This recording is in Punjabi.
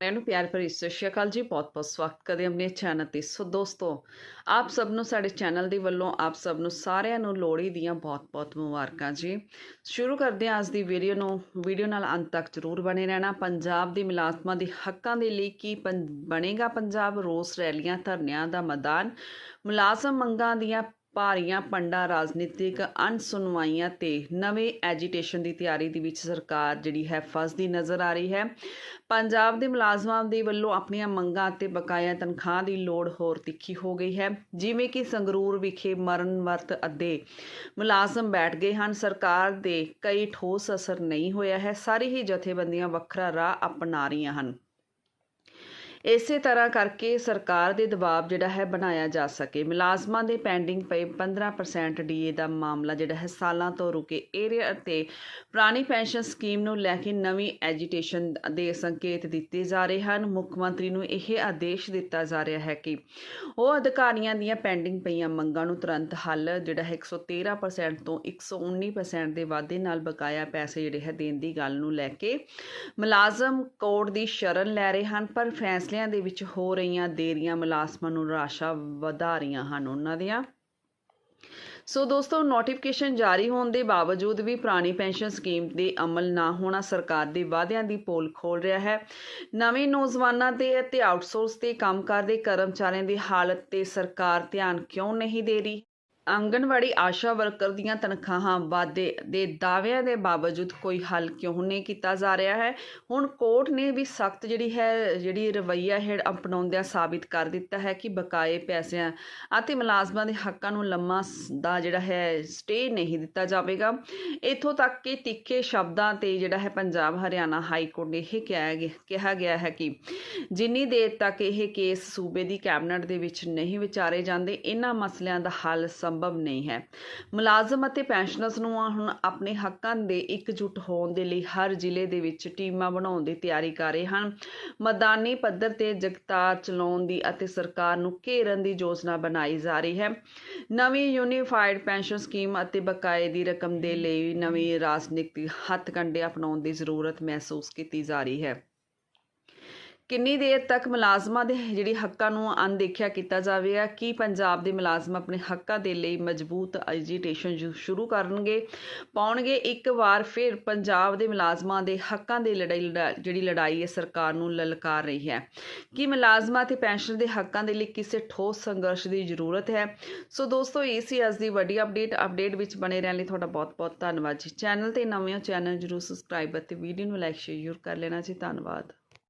ਮੈਨੂੰ ਪਿਆਰ ਭਰੀ ਸਤਿ ਸ਼੍ਰੀ ਅਕਾਲ ਜੀ ਬਹੁਤ ਬਹੁਤ ਸਵਾਗਤ ਕਰਦੇ ਆਪਣੇ ਚੈਨਲ ਤੇ ਸੋ ਦੋਸਤੋ ਆਪ ਸਭ ਨੂੰ ਸਾਡੇ ਚੈਨਲ ਦੇ ਵੱਲੋਂ ਆਪ ਸਭ ਨੂੰ ਸਾਰਿਆਂ ਨੂੰ ਲੋਹੜੀ ਦੀਆਂ ਬਹੁਤ ਬਹੁਤ ਮੁਬਾਰਕਾਂ ਜੀ ਸ਼ੁਰੂ ਕਰਦੇ ਹਾਂ ਅੱਜ ਦੀ ਵੀਡੀਓ ਨੂੰ ਵੀਡੀਓ ਨਾਲ ਅੰਤ ਤੱਕ ਜ਼ਰੂਰ ਬਣੇ ਰਹਿਣਾ ਪੰਜਾਬ ਦੀ ਮੁਲਾਜ਼ਮਾਂ ਦੇ ਹੱਕਾਂ ਦੇ ਲਈ ਕੀ ਪੰ- ਬਣੇਗਾ ਪੰਜਾਬ ਰੋਸ ਰੈਲੀਆਂ ਧਰਨਿਆਂ ਦਾ ਮੈਦਾਨ ਮੁਲਾਜ਼ਮ ਮੰਗਾਂ ਦੀਆਂ ਭਾਰੀਆਂ ਪੰਡਾ, ਰਾਜਨੀਤਿਕ ਅਣਸੁਣਵਾਈਆਂ ਤੇ ਨਵੇਂ ਐਜੀਟੇਸ਼ਨ ਦੀ ਤਿਆਰੀ ਦੇ ਵਿੱਚ ਸਰਕਾਰ ਜਿਹੜੀ ਹੈ ਫਸਦੀ ਨਜ਼ਰ ਆ ਰਹੀ ਹੈ। ਪੰਜਾਬ ਦੇ ਮੁਲਾਜ਼ਮਾਂ ਦੇ ਵੱਲੋਂ ਆਪਣੀਆਂ ਮੰਗਾਂ ਅਤੇ ਬਕਾਇਆ ਤਨਖਾਹ ਦੀ ਲੋੜ ਹੋਰ ਤਿੱਖੀ ਹੋ ਗਈ ਹੈ। ਜਿਵੇਂ ਕਿ ਸੰਗਰੂਰ ਵਿਖੇ ਮਰਨ ਵਰਤ ਅੱਧੇ ਮੁਲਾਜ਼ਮ ਬੈਠ ਗਏ ਹਨ। ਸਰਕਾਰ ਦੇ ਕਈ ਠੋਸ ਅਸਰ ਨਹੀਂ ਹੋਇਆ ਹੈ। ਸਾਰੀ ਹੀ ਜਥੇਬੰਦੀਆਂ ਵੱਖਰਾ ਰਾਹ ਅਪਣਾ ਰਹੀਆਂ ਹਨ। ਇਸੇ ਤਰ੍ਹਾਂ ਕਰਕੇ ਸਰਕਾਰ ਦੇ ਦਬਾਅ ਜਿਹੜਾ ਹੈ ਬਣਾਇਆ ਜਾ ਸਕੇ। ਮੁਲਾਜ਼ਮਾਂ ਦੇ ਪੈਂਡਿੰਗ ਪਏ 15% ਡੀਏ ਦਾ ਮਾਮਲਾ ਜਿਹੜਾ ਹੈ ਸਾਲਾਂ ਤੋਂ ਰੁਕੇ ਏਰੀਆ ਅਤੇ ਪੁਰਾਣੀ ਪੈਨਸ਼ਨ ਸਕੀਮ ਨੂੰ ਲੈ ਕੇ ਨਵੀਂ ਐਜੀਟੇਸ਼ਨ ਦੇ ਸੰਕੇਤ ਦਿੱਤੇ ਜਾ ਰਹੇ ਹਨ। ਮੁੱਖ ਮੰਤਰੀ ਨੂੰ ਇਹ ਆਦੇਸ਼ ਦਿੱਤਾ ਜਾ ਰਿਹਾ ਹੈ ਕਿ ਉਹ ਅਧਿਕਾਰੀਆਂ ਦੀਆਂ ਪੈਂਡਿੰਗ ਪਈਆਂ ਮੰਗਾਂ ਨੂੰ ਤੁਰੰਤ ਹੱਲ ਜਿਹੜਾ ਹੈ 113% ਤੋਂ 119% ਦੇ ਵਾਧੇ ਨਾਲ ਬਕਾਇਆ ਪੈਸੇ ਜਿਹੜੇ ਹੈ ਦੇਣ ਦੀ ਗੱਲ ਨੂੰ ਲੈ ਕੇ ਮੁਲਾਜ਼ਮ ਕੋਰਟ ਦੀ ਸ਼ਰਨ ਲੈ ਰਹੇ ਹਨ, ਪਰ ਫੈਸਲਿਆਂ ਦੇ ਵਿੱਚ ਹੋ ਰਹੀਆਂ ਦੇਰੀਆਂ, ਮੁਲਾਜ਼ਮਾਂ ਨੂੰ ਨਿਰਾਸ਼ਾ ਵਧਾ ਰਹੀਆਂ ਹਨ ਉਹਨਾਂ ਦੀਆਂ। ਸੋ ਦੋਸਤੋ ਨੋਟੀਫਿਕੇਸ਼ਨ ਜਾਰੀ ਹੋਣ ਦੇ ਬਾਵਜੂਦ ਵੀ ਪੁਰਾਣੀ ਪੈਨਸ਼ਨ ਸਕੀਮ ਦੇ ਅਮਲ ਨਾ ਹੋਣਾ ਸਰਕਾਰ ਦੇ ਵਾਅਦਿਆਂ ਦੀ ਪੋਲ ਖੋਲ ਰਿਹਾ ਹੈ। ਨਵੇਂ ਨੌਜਵਾਨਾਂ ਦੇ ਅਤੇ ਆਊਟਸੋਰਸ ਤੇ ਕੰਮ ਕਰਦੇ ਕਰਮਚਾਰੀਆਂ ਦੀ ਹਾਲਤ ਤੇ ਸਰਕਾਰ ਧਿਆਨ ਕਿਉਂ ਨਹੀਂ ਦੇ ਰਹੀ? ਆਂਗਣਵਾੜੀ ਆਸ਼ਾ ਵਰਕਰ ਦੀਆਂ ਤਨਖਾਹਾਂ ਵਾਧੇ ਦੇ ਦਾਅਵਿਆਂ ਦੇ ਬਾਵਜੂਦ ਕੋਈ ਹੱਲ ਕਿਉਂ ਨਹੀਂ ਕੀਤਾ ਜਾ ਰਿਹਾ ਹੈ? ਹੁਣ ਕੋਰਟ ਨੇ ਵੀ ਸਖਤ ਜਿਹੜੀ ਹੈ, ਜਿਹੜੀ ਰਵੱਈਆ ਹੈ ਅਪਣਾਉਂਦਿਆਂ ਸਾਬਿਤ ਕਰ ਦਿੱਤਾ ਹੈ ਕਿ ਬਕਾਏ ਪੈਸਿਆਂ ਅਤੇ ਮੁਲਾਜ਼ਮਾਂ ਦੇ ਹੱਕਾਂ ਨੂੰ ਲੰਮਾ ਸ- ਦਾ ਜਿਹੜਾ ਹੈ, ਸਟੇ ਨਹੀਂ ਦਿੱਤਾ ਜਾਵੇਗਾ। ਇਥੋਂ ਤੱਕ ਕਿ ਤਿੱਖੇ ਸ਼ਬਦਾਂ ਤੇ ਜਿਹੜਾ ਹੈ ਪੰਜਾਬ ਹਰਿਆਣਾ ਹਾਈ ਕੋਰਟ ਨੇ ਇਹ ਕਿਹਾ ਗਿਆ ਕਿਹਾ ਗਿਆ ਹੈ ਕਿ ਜਿੰਨੀ ਦੇਰ ਤੱਕ ਇਹ ਕੇਸ ਸੂਬੇ ਦੀ ਕੈਬਨਿਟ ਦੇ ਵਿੱਚ ਨਹੀਂ ਵਿਚਾਰੇ ਜਾਂਦੇ, ਇਹਨਾਂ ਮਸਲਿਆਂ ਦਾ ਹੱਲ ਸੰਭਵ ਨਹੀਂ ਹੈ। ਮੁਲਾਜ਼ਮ ਅਤੇ ਪੈਨਸ਼ਨਰਸ ਨੂੰ ਹੁਣ ਆਪਣੇ ਹੱਕਾਂ ਦੇ ਇਕਜੁੱਟ ਹੋਣ ਦੇ ਲਈ ਹਰ ਜ਼ਿਲ੍ਹੇ ਦੇ ਵਿੱਚ ਟੀਮਾਂ ਬਣਾਉਣ ਦੀ ਤਿਆਰੀ ਕਰ ਰਹੇ ਹਨ। ਮੈਦਾਨੀ ਪੱਧਰ ਤੇ ਜਗਤਾਰ ਚਲਾਉਣ ਦੀ ਅਤੇ ਸਰਕਾਰ ਨੂੰ ਘੇਰਨ ਦੀ ਯੋਜਨਾ ਬਣਾਈ ਜਾ ਰਹੀ ਹੈ। ਨਵੀਂ ਯੂਨੀਫਾਈਡ ਪੈਨਸ਼ਨ ਸਕੀਮ ਅਤੇ ਬਕਾਏ ਦੀ ਰਕਮ ਦੇ ਲਈ ਨਵੀਂ ਰਾਜਨੀਤਿਕ ਹੱਥਕੰਡੇ ਅਪਣਾਉਣ ਦੀ ਜ਼ਰੂਰਤ ਮਹਿਸੂਸ ਕੀਤੀ ਜਾ ਰਹੀ ਹੈ। ਕਿੰਨੀ ਦੇਰ ਤੱਕ ਮੁਲਾਜ਼ਮਾਂ ਦੇ ਜਿਹੜੀ ਹੱਕਾਂ ਨੂੰ ਅਣਦੇਖਿਆ ਕੀਤਾ ਜਾਵੇਗਾ? ਕੀ ਪੰਜਾਬ ਦੇ ਮੁਲਾਜ਼ਮ ਆਪਣੇ ਹੱਕਾਂ ਦੇ ਲਈ ਮਜ਼ਬੂਤ ਐਜੀਟੇਸ਼ਨ ਸ਼ੁ- ਸ਼ੁਰੂ ਕਰਨਗੇ? ਪਾਉਣਗੇ ਇੱਕ ਵਾਰ ਫਿਰ ਪੰਜਾਬ ਦੇ ਮੁਲਾਜ਼ਮਾਂ ਦੇ ਹੱਕਾਂ ਦੀ ਲੜਾਈ, ਲੜਾ- ਜਿਹੜੀ ਲੜਾਈ ਹੈ, ਸਰਕਾਰ ਨੂੰ ਲਲਕਾਰ ਰਹੀ ਹੈ। ਕੀ ਮੁਲਾਜ਼ਮਾਂ ਤੇ ਪੈਨਸ਼ਨ ਦੇ ਹੱਕਾਂ ਦੇ ਲਈ ਕਿਸੇ ਠੋਸ ਸੰਘਰਸ਼ ਦੀ ਜ਼ਰੂਰਤ ਹੈ? ਸੋ ਦੋਸਤੋ, ਇਹ ਸੀ ਅੱਜ ਦੀ ਵੱਡੀ ਅਪਡੇਟ। ਅਪਡੇਟ ਵਿੱਚ ਬਣੇ ਰਹਿਣ ਲਈ ਤੁਹਾਡਾ ਬਹੁਤ ਬਹੁਤ ਧੰਨਵਾਦ ਜੀ। ਚੈਨਲ ਤੇ ਨਵੇਂ ਹੋ, ਚੈਨਲ ਜਰੂਰ ਸਬਸਕ੍ਰਾਈਬ ਅਤੇ ਵੀਡੀਓ ਨੂੰ ਲਾਈਕ ਸ਼ੇਅਰ ਕਰ ਲੈਣਾ ਜੀ। ਧੰਨਵਾਦ।